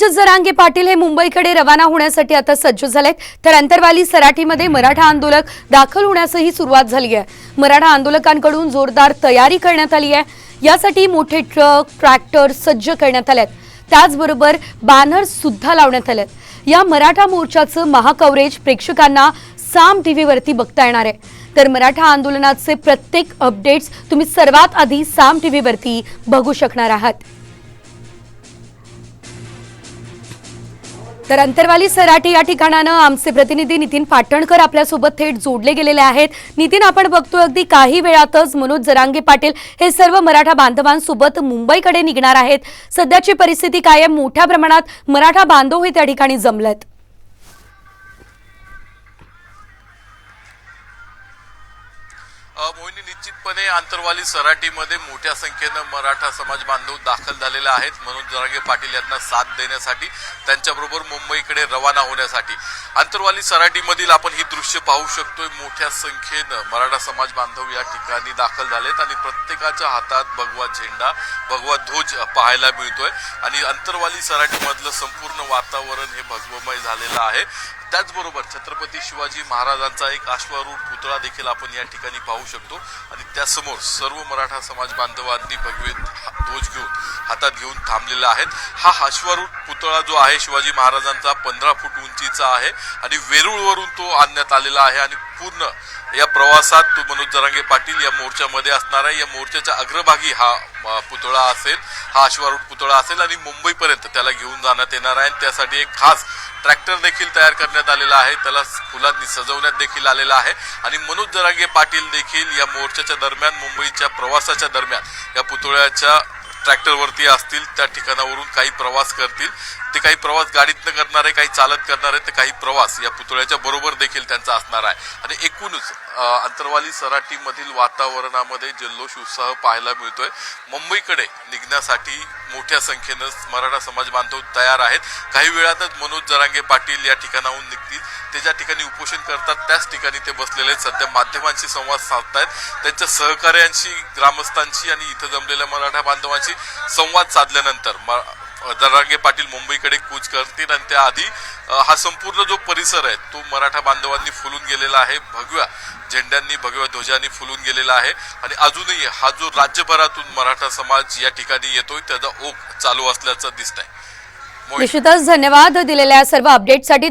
जरांगे पाटील हे मुंबईकडे रवाना होण्यासाठी आता सज्ज झालेत. तर अंतरवाली सराठीमध्ये मराठा आंदोलक दाखल होण्यासही सुरुवात झाली आहे. मराठा आंदोलकांकडून जोरदार तयारी करण्यात आली आहे. यासाठी मोठे ट्रक ट्रॅक्टर सज्ज करण्यात आलेत. त्याचबरोबर बॅनर सुद्धा लावण्यात आलेत. या मराठा मोर्चाचं महाकवरेज प्रेक्षकांना साम टीव्हीवरती बघता येणार आहे. तर मराठा आंदोलनाचे प्रत्येक अपडेट्स तुम्ही सर्वात आधी साम टीव्हीवरती बघू शकणार आहात. तर अंतरवाली सराटी या ठिकाणानं आमचे प्रतिनिधी नितीन पाटणकर आपल्यासोबत थेट जोडले गेलेले आहेत. नितीन आपण बघतो अगदी काही वेळातच मनोज जरांगे पाटील हे सर्व मराठा बांधवांसोबत मुंबईकडे निघणार आहेत. सध्याची परिस्थिती काय आहे मोठ्या प्रमाणात मराठा बांधव हे त्या ठिकाणी जमलेत. मोहिनी निश्चितपणे आंतरवाली सराटीमध्ये मोठ्या संख्येनं मराठा समाज बांधव दाखल झालेले आहेत. म्हणून जरांगे पाटील यांना साथ देण्यासाठी त्यांच्याबरोबर मुंबईकडे रवाना होण्यासाठी. आंतरवाली सराटीमधील आपण ही दृश्य पाहू शकतोय मोठ्या संख्येनं मराठा समाज बांधव या ठिकाणी दाखल झालेत आणि प्रत्येकाच्या हातात भगवा झेंडा भगवा ध्वज पाहायला मिळतोय. आणि अंतरवाली सराटीमधलं संपूर्ण वातावरण हे भगवमय झालेलं आहे. त्याचबरोबर छत्रपती शिवाजी महाराजांचा एक अश्वारूढ पुतळा देखील आपण या ठिकाणी पाहू शकतो. आणि त्यासमोर सर्व मराठा समाज बांधवांनी भगवे ध्वज घेऊन हातात घेऊन थांबलेला आहेत हा अश्वारूढ पुतळा जो आहे शिवाजी महाराजांचा पंधरा फूट उंचीचा आहे आणि वेरूळवरून तो आणण्यात आलेला आहे आणि पूर्ण या प्रवासात तो मनोज जरांगे पाटील या मोर्चामध्ये असणार आहे. या मोर्चाच्या अग्रभागी हा पुतळा असेल हा अश्वारूढ पुतळा असेल आणि मुंबईपर्यंत त्याला घेऊन जाण्यात येणार आहे. आणि त्यासाठी एक खास ट्रॅक्टर देखील तयार करण्यात आलेला आहे. त्याला फुलांनी सजवण्यात देखील आलेला आहे. आणि मनोज जरांगे पाटील देखील या मोर्चाच्या दरम्यान मुंबईच्या प्रवासाच्या दरम्यान या पुतळ्याच्या ट्रॅक्टरवरती असतील. त्या ठिकाणावरून काही प्रवास करतील. ते काही प्रवास गाडीतनं करणार आहे काही चालत करणार आहे तर काही प्रवास या पुतळ्याच्या बरोबर देखील त्यांचा असणार आहे. आणि एकूणच अंतरवाली सराटीमधील वातावरणामध्ये जल्लोष उत्साह पाहायला मिळतोय. मुंबईकडे निघण्यासाठी मोठ्या संख्येनं मराठा समाज बांधव तयार आहेत. काही वेळातच मनोज जरांगे पाटील या ठिकाणाहून निघतील. ते ज्या ठिकाणी उपोषण करतात त्याच ठिकाणी ते बसलेले आहेत. सध्या माध्यमांशी संवाद साधतायत. त्यांच्या सहकार्यांशी ग्रामस्थांशी आणि इथं जमलेल्या मराठा बांधवांशी संवाद साधल्यानंतर दरांगे पाटील मुंबईकडे कूच करतील आणि त्याआधी हा संपूर्ण जो परिसर आहे तो मराठा बांधवांनी फुलून गेलेला आहे. भगव्या झेंड्यांनी भगव्या ध्वजांनी फुलून गेलेला आहे. आणि अजूनही हा जो राज्यभरातून मराठा समाज या ठिकाणी येतोय त्याचा ओघ चालू असल्याचं दिसत आहे निश्चितच धन्यवाद दिलेल्या सर्व अपडेटसाठी